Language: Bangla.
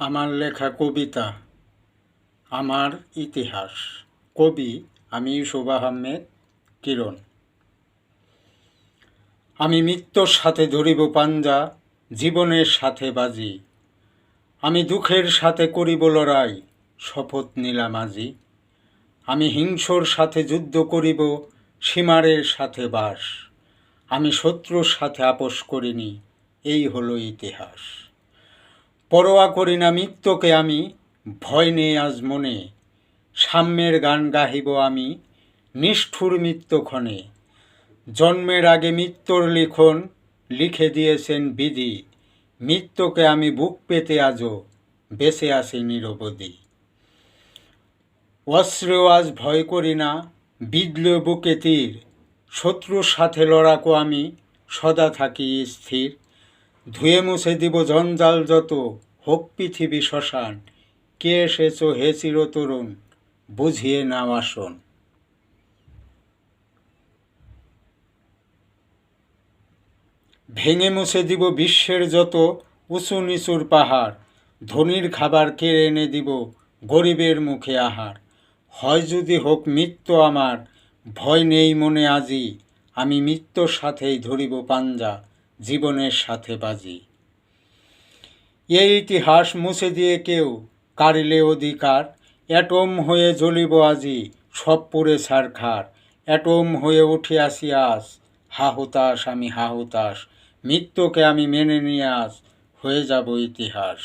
আমার লেখা কবিতা, আমার ইতিহাস। কবি আমি ইউসুফ আহমেদ কিরণ। আমি মৃত্যুর সাথে ধরিব পাঞ্জা, জীবনের সাথে বাজি। আমি দুঃখের সাথে করিব লড়াই, শপথ নিলাম আজি। আমি হিংসর সাথে যুদ্ধ করিব, সীমারের সাথে বাস। আমি শত্রুর সাথে আপোষ করিনি, এই হলো ইতিহাস। পরোয়া করি না মৃত্যুকে আমি। ভয় নেই আজ মনে। সাম্যের গান গাহিব আমি নিষ্ঠুর মৃত্যুক্ষণে জন্মের আগে মৃত্যুর লিখন লিখে দিয়েছেন বিধি। মৃত্যুকে আমি বুক পেতে আজও বেঁচে আছি নিরবধি। অস্ত্রেও আজ ভয় করি না বিদল বুকে তীর। শত্রুর সাথে লড়াকো আমি সদা থাকি স্থির। ধুয়ে মুছে দিব জঞ্জাল যত হোক পৃথিবী শ্মশান, কে এসেছ হে চিরতরুণ, বুঝিয়ে নাও আসন। ভেঙে মুছে দিব বিশ্বের যত উঁচু নিচুর পাহাড়, ধনির খাবার কেড়ে এনে দিব গরিবের মুখে আহার। হয় যদি হোক মৃত্যু আমার, ভয় নেই মনে আজি, আমি মৃত্যুর সাথেই ধরিব পাঞ্জা, জীবনের সাথে বাজি। এই ইতিহাস মুছে দিয়ে কেউ কারিলে অধিকার। অ্যাটম হয়ে জ্বলিব আজি সব পুরে সারখার অ্যাটম হয়ে উঠে আসি আজ। হাহুতাস আমি হাহুতাস মৃত্যুকে আমি মেনে নিয়ে আজ হয়ে যাব ইতিহাস।